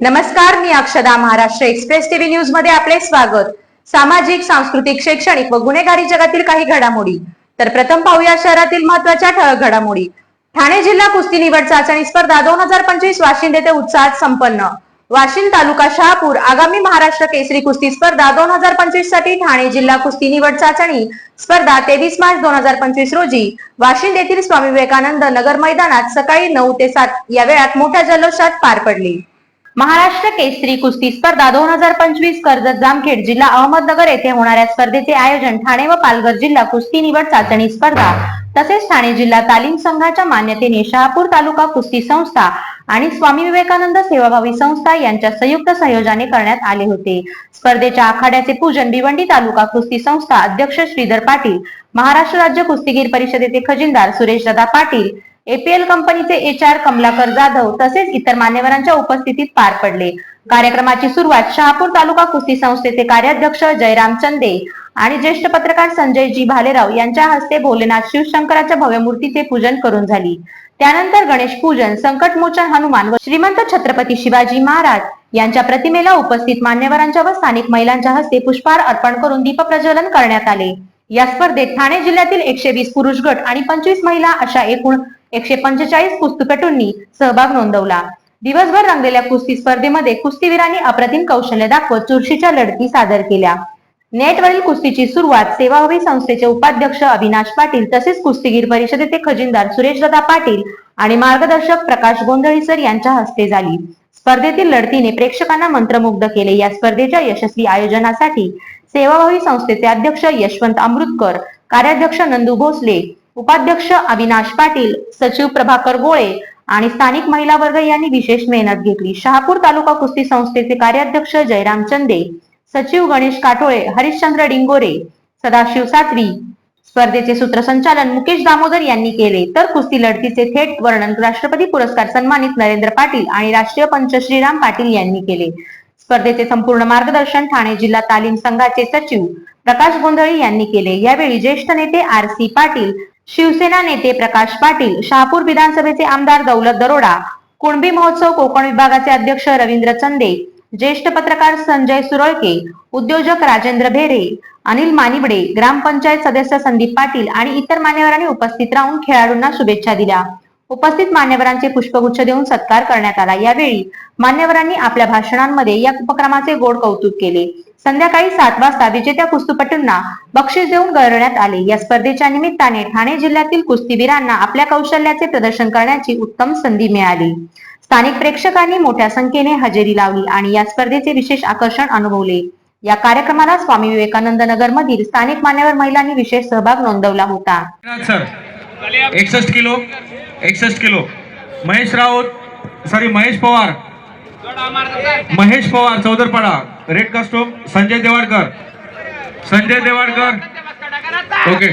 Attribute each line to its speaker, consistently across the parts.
Speaker 1: नमस्कार मी अक्षदा Maharashtra express TV न्यूजमध्ये आपले स्वागत. सामाजिक सांस्कृतिक शैक्षणिक व गुन्हेगारी जगातील काही घडामोडी. तर प्रथम पाहूया शहरातील महत्त्वाच्या ठळक घडामोडी. ठाणे जिल्हा कुस्ती निवड चाचणी स्पर्धा दोन हजार पंचवीस वाशिंद येथे उत्साहात संपन्न. वाशिंद तालुका शहापूर आगामी महाराष्ट्र केसरी कुस्ती स्पर्धा दोन हजार पंचवीससाठी ठाणे जिल्हा कुस्ती निवड चाचणी स्पर्धा तेवीस मार्च दोन हजार पंचवीस रोजी वाशिंद येथील स्वामी विवेकानंद नगर मैदानात सकाळी नऊ ते सात या वेळात मोठ्या जल्लोषात पार पडली. महाराष्ट्र केसरी कुस्ती स्पर्धा दोन हजार पंचवीस कर्जत जामखेड जिल्हा अहमदनगर येथे होणाऱ्या स्पर्धेचे आयोजन ठाणे व पालघर जिल्हा कुस्ती निवड चाचणी स्पर्धा तसेच ठाणे जिल्हा तालीम संघाच्या मान्यतेने शहापूर तालुका कुस्ती संस्था आणि स्वामी विवेकानंद सेवाभावी संस्था यांच्या संयुक्त संयोजाने करण्यात आले होते. स्पर्धेच्या आखाड्याचे पूजन भिवंडी तालुका कुस्ती संस्था अध्यक्ष श्रीधर पाटील महाराष्ट्र राज्य कुस्तीगीर परिषदेचे खजिनदार सुरेश दादा पाटील एपीएल कंपनीचे एच आर कमलाकर जाधव तसेच इतर मान्यवरांच्या उपस्थितीत पार पडले. कार्यक्रमाची सुरुवात शहापूर तालुका कुस्ती संस्थेचे कार्याध्यक्ष जयराम चंदे आणि ज्येष्ठ पत्रकार संजय जी भालेराव यांच्या हस्ते भोलेनाथ शिवशंकराच्या भव्य मूर्तीचे पूजन करून झाली. त्यानंतर गणेश पूजन संकटमोचन हनुमान व श्रीमंत छत्रपती शिवाजी महाराज यांच्या प्रतिमेला उपस्थित मान्यवरांच्या व स्थानिक महिलांच्या हस्ते पुष्पहार अर्पण करून दीपप्रज्वलन करण्यात आले. या स्पर्धेत ठाणे जिल्ह्यातील एकशे वीस पुरुष गट आणि पंचवीस महिला अशा एकूण एकशे पंचेचाळीस कुस्तीपटूंनी सहभाग नोंदवला. दिवसभर रंगलेल्या कुस्ती स्पर्धेमध्ये कुस्तीवीरांनी अप्रतिम कौशल्य दाखवत चुरशीच्या लढती सादर केल्या. नेटवरील कुस्तीची सुरुवात सेवाभावी संस्थेचे उपाध्यक्ष अविनाश पाटील तसेच कुस्तीगीर परिषदेचे खजिनदार सुरेशदादा पाटील आणि मार्गदर्शक प्रकाश गोंधळीसर यांच्या हस्ते झाली. स्पर्धेतील लढतीने प्रेक्षकांना मंत्रमुग्ध केले. या स्पर्धेच्या यशस्वी आयोजनासाठी सेवाभावी संस्थेचे अध्यक्ष यशवंत अमृतकर कार्याध्यक्ष नंदू भोसले उपाध्यक्ष अविनाश पाटील सचिव प्रभाकर गोळे आणि स्थानिक महिला वर्ग यांनी विशेष मेहनत घेतली. शहापूर तालुका कुस्ती संस्थेचे कार्याध्यक्ष जयराम चंदे सचिव गणेश काटोळे हरिश्चंद्र डिंगोरे सदाशिव सातवी स्पर्धेचे सूत्रसंचालन मुकेश दामोदर यांनी केले. तर कुस्ती लढतीचे थेट वर्णन राष्ट्रपती पुरस्कार सन्मानित नरेंद्र पाटील आणि राष्ट्रीय पंच श्रीराम पाटील यांनी केले. स्पर्धेचे संपूर्ण मार्गदर्शन ठाणे जिल्हा तालीम संघाचे सचिव प्रकाश गोंधळी यांनी केले. यावेळी ज्येष्ठ नेते आर सी पाटील शिवसेना नेते प्रकाश पाटील शहापूर विधानसभेचे आमदार दौलत दरोडा कुणबी महोत्सव कोकण विभागाचे अध्यक्ष रवींद्र चंदे ज्येष्ठ पत्रकार संजय सुरळके उद्योजक राजेंद्र भेरे अनिल मानिबडे ग्रामपंचायत सदस्य संदीप पाटील आणि इतर मान्यवरांनी उपस्थित राहून खेळाडूंना शुभेच्छा दिल्या. उपस्थित मान्यवरांचे पुष्पगुच्छ देऊन सत्कार करण्यात आला. यावेळी मान्यवरांनी आपल्या भाषणांमध्ये या उपक्रमाचे गोड कौतुक केले. संध्याकाळी सात वाजता विजेत्या कुस्तीपटूंना बक्षीस देऊन गौरवण्यात आले. या स्पर्धेच्या निमित्ताने ठाणे जिल्ह्यातील कुस्तीवीरांना आपल्या कौशल्याचे प्रदर्शन करण्याची उत्तम संधी मिळाली. स्थानिक प्रेक्षकांनी मोठ्या संख्येने हजेरी लावली आणि या स्पर्धेचे विशेष आकर्षण अनुभवले. या कार्यक्रमाला स्वामी विवेकानंद नगर मधील स्थानिक मान्यवर महिलांनी विशेष सहभाग नोंदवला होता.
Speaker 2: सर एकसष्ट किलो एकसष्ट kilo. Mahesh Raut sorry Mahesh Pawar. Mahesh Pawar Chaudharpada red costume Sanjay Devadkar Sanjay Devadkar okay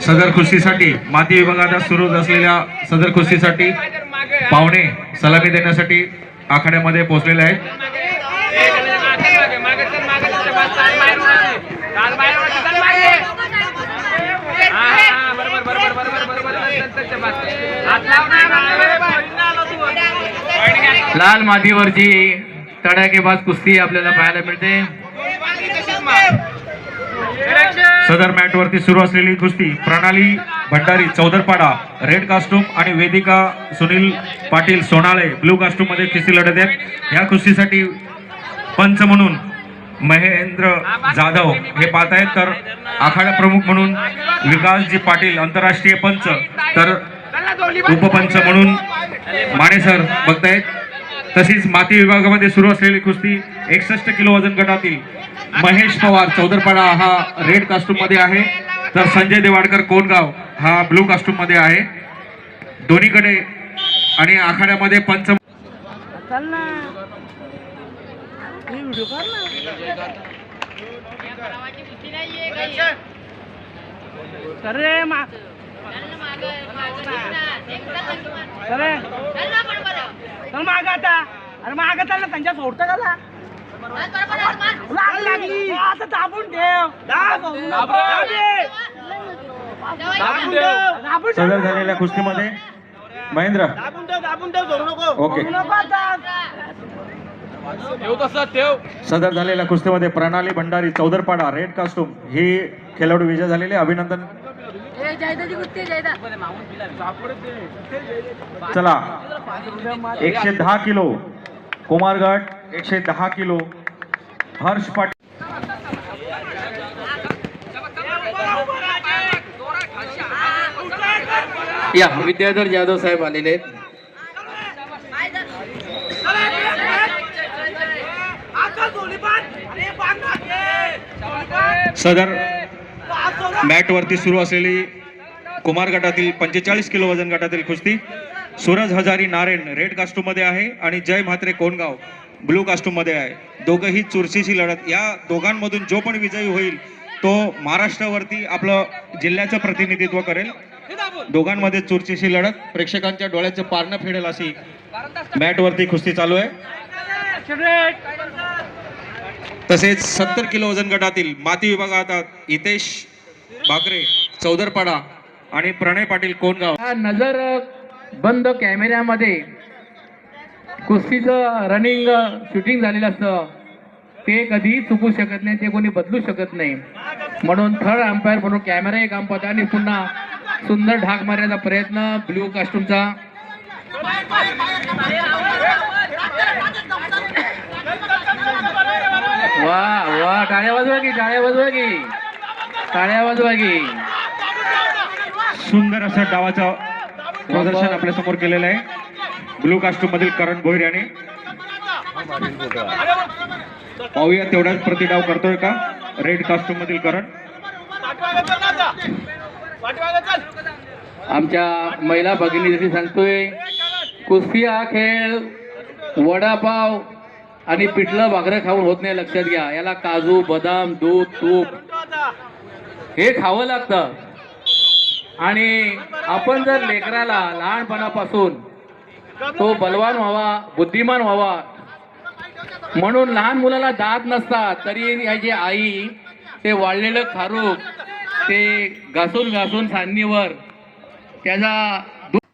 Speaker 2: सदर कुस्तीसाठी माती विभागात सुरू असलेल्या सदर कुस्तीसाठी पाहुणे सलामी देण्यासाठी आखाड्यामध्ये पोहोचलेले आहेत.
Speaker 3: लाल मातीवरची तडाखेबाज कुस्ती आपल्याला पाहायला मिळते.
Speaker 2: सदर मॅट वरती सुरू असलेली कुस्ती प्रणाली भंडारी चौदरपाडा रेड कास्टूम आणि वेदिका सुनील पाटील सोनाळे ब्लू कास्टूममध्ये कुस्ती लढत आहेत. या कुस्तीसाठी पंच म्हणून महेंद्र जाधव हे पाहत आहेत. तर आखाडा प्रमुख म्हणून विकासजी पाटील आंतरराष्ट्रीय पंच तर उपपंच म्हणून माने सर बघतायत तशीच माती विभागामध्ये सुरू असलेली कुस्ती एकसष्ट किलो वजन गटातील महेश पवार चौदरपाडा हा रेड कास्ट्यूममध्ये आहे. तर संजय देवाडकर कोणगाव हा ब्लू कास्ट्यूममध्ये आहे. दोन्हीकडे आणि आखाड्यामध्ये पंच
Speaker 4: अरे मा अरे. चल माग आता. अरे माग चालला त्यांच्या सोडतं का ला? लाग लागली. आता दाबून ठेव. दाबून दाबून ठेव. दाबून
Speaker 2: सदर. झालेल्या कुस्तीमध्ये महेंद्र.
Speaker 4: दाबून ठेव दाबून ठेव धरू नको.
Speaker 2: ओके.
Speaker 4: धरू नको आता.
Speaker 2: सदर झालेल्या कुस्तीमध्ये प्रणाली भंडारी चौदरपाडा रेड कास्टूम ही खेळाडू विजय झालेले. अभिनंदन. चला. एकशे दहा किलो. कुमारगड एकशे दहा किलो. हर्ष पाटील.
Speaker 3: या विद्याधर जाधव साहेब आलेले आहेत
Speaker 4: आता झोली बांध. अरे बांध ना. ए, झोली बांध.
Speaker 2: सदर मॅटवरती सुरू असलेली कुमार गटातील पंचेचाळीस किलो वजन गटातील कुस्ती. सूरज हजारी नारायण रेड कास्टूममध्ये आहे आणि जय म्हात्रे कोणगाव ब्लू कास्टूममध्ये आहे. दोघंही चुरशीची लढत. या दोघांमधून जो पण विजयी होईल तो महाराष्ट्रावरती आपलं जिल्ह्याचं प्रतिनिधित्व करेल. दोघांमध्ये चुरशीची लढत. प्रेक्षकांच्या डोळ्याचं पारणं फेडेल अशी मॅटवरती कुस्ती चालू आहे. तसेच सत्तर किलो वजन गटातील माती विभागात हितेश भाकरे चौदरपाडा आणि प्रणय पाटील कोणगाव
Speaker 3: हा नजर बंद कॅमेऱ्यामध्ये. कुस्तीचं रनिंग शूटिंग झालेलं असतं. ते कधीही चुकू शकत नाही ते कोणी बदलू शकत नाही. म्हणून थर्ड अंपायर म्हणून कॅमेराही काम पाहतो आणि पुन्हा सुंदर ढाक मारण्याचा प्रयत्न ब्ल्यू कास्टूमचा वा वा टाळ्या वाजवा की टाळ्या वाजवा की. टाळ्या वाजवा की.
Speaker 2: सुंदर असं डावाचं प्रदर्शन आपल्यासमोर केलेलं आहे. ब्लू कास्टूम मधील करण भोईर याने. पाहूया तेवढाच प्रतिडाव करतोय का? रेड कास्टूम मधील करण.
Speaker 3: आमच्या महिला भगिनी जशी सांगतोय कुस्ती हा खेळ वडापाव आणि पिठलं भाकरं खाऊन होत नाही लक्षात घ्या. याला काजू बदाम दूध तूप. हे खावं लागतं. आणि आपण जर लेकराला लहानपणापासून तो बलवान व्हावा बुद्धिमान व्हावा म्हणून लहान मुलाला दात नसतात तरी याची आई ते वाळलेलं खारूक ते घासून घासून सान्नीवर त्याचा